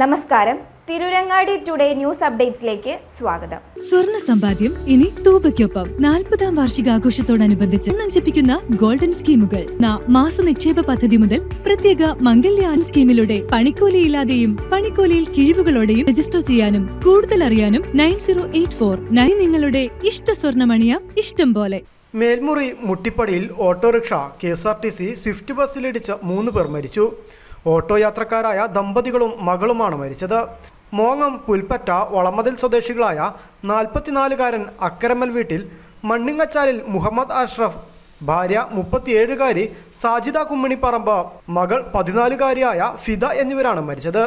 നമസ്കാരം. Tirurangadi today news അപ്ഡേറ്റ്സിലേക്ക് സ്വാഗതം. സ്വർണ സമ്പാദ്യം ഇനി തൂബയ്ക്കൊപ്പം. നാൽപ്പതാം വാർഷികാഘോഷത്തോടനുബന്ധിച്ച് നഞ്ചിപ്പിക്കുന്ന ഗോൾഡൻ സ്കീമുകൾ. ന മാസ നിക്ഷേപ പദ്ധതി മുതൽ പ്രത്യേക മംഗല്യാൻ സ്കീമിലൂടെ പണിക്കൂലിയില്ലാതെയും പണിക്കൂലിയിൽ കിഴിവുകളോടെയും രജിസ്റ്റർ ചെയ്യാനും കൂടുതൽ അറിയാനും nine zero eight four nine നിങ്ങളുടെ ഇഷ്ട സ്വർണമണിയ ഇഷ്ടം പോലെ. Melmuri മുട്ടിപ്പടിയിൽ autorickshaw K S R T C swift ബസ്സിലിടിച്ച മൂന്ന് പേർ മരിച്ചു. ഓട്ടോ യാത്രക്കാരായ ദമ്പതികളും മകളുമാണ് മരിച്ചത്. മോങ്ങം പുൽപ്പറ്റ വളമതിൽ സ്വദേശികളായ നാൽപ്പത്തിനാലുകാരൻ അക്കരമൽ വീട്ടിൽ മണ്ണിങ്ങച്ചാലിൽ മുഹമ്മദ് അഷ്റഫ് ഭാര്യ മുപ്പത്തിയേഴുകാരി സാജിദ കുമ്മണിപ്പറമ്പ് മകൾ പതിനാലുകാരിയായ ഫിദ എന്നിവരാണ് മരിച്ചത്.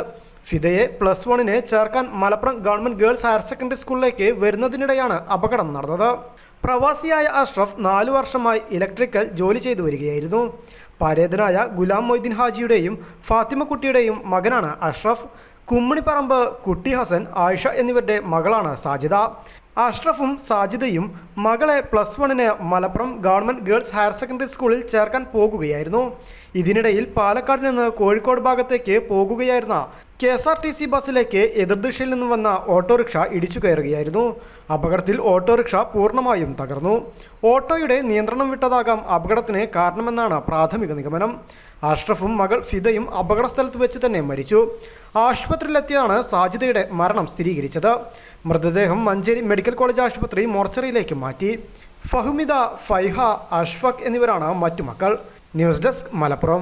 ഫിദയെ പ്ലസ് വണ്ണിന് ചേർക്കാൻ Malappuram government girls higher secondary സ്കൂളിലേക്ക് വരുന്നതിനിടെയാണ് അപകടം നടന്നത്. പ്രവാസിയായ അഷ്റഫ് നാലു വർഷമായി ഇലക്ട്രിക്കൽ ജോലി ചെയ്തു വരികയായിരുന്നു. പരേതനായ ഗുലാം മൊയ്തീൻ ഹാജിയുടെയും ഫാത്തിമക്കുട്ടിയുടെയും മകനാണ് അഷ്റഫ്. കുമ്മണിപ്പറമ്പ് കുട്ടി ഹസൻ ആയിഷ എന്നിവരുടെ മകളാണ് സാജിദ. അഷ്റഫും സാജിദയും മകളെ പ്ലസ് വണ്ണിന് Malappuram government girls higher secondary സ്കൂളിൽ ചേർക്കാൻ പോകുകയായിരുന്നു. ഇതിനിടയിൽ പാലക്കാട് നിന്ന് കോഴിക്കോട് ഭാഗത്തേക്ക് പോകുകയായിരുന്ന K S R T C ബസ്സിലേക്ക് എതിർദിശയിൽ നിന്ന് വന്ന ഓട്ടോറിക്ഷ ഇടിച്ചു കയറുകയായിരുന്നു. അപകടത്തിൽ ഓട്ടോറിക്ഷ പൂർണമായും തകർന്നു. ഓട്ടോയുടെ നിയന്ത്രണം വിട്ടതാകാം അപകടത്തിന് കാരണമെന്നാണ് പ്രാഥമിക നിഗമനം. അഷ്റഫും മകൾ ഫിദയും അപകട സ്ഥലത്ത് വെച്ച് തന്നെ മരിച്ചു. ആശുപത്രിയിലെത്തിയാണ് സാജിദയുടെ മരണം സ്ഥിരീകരിച്ചത്. മൃതദേഹം മഞ്ചേരി മെഡിക്കൽ കോളേജ് ആശുപത്രി മോർച്ചറിയിലേക്ക് മാറ്റി. ഫഹ്മിദ ഫൈഹ അഷ്ഫഖ് എന്നിവരാണ് മറ്റു മക്കൾ. News desk Malappuram.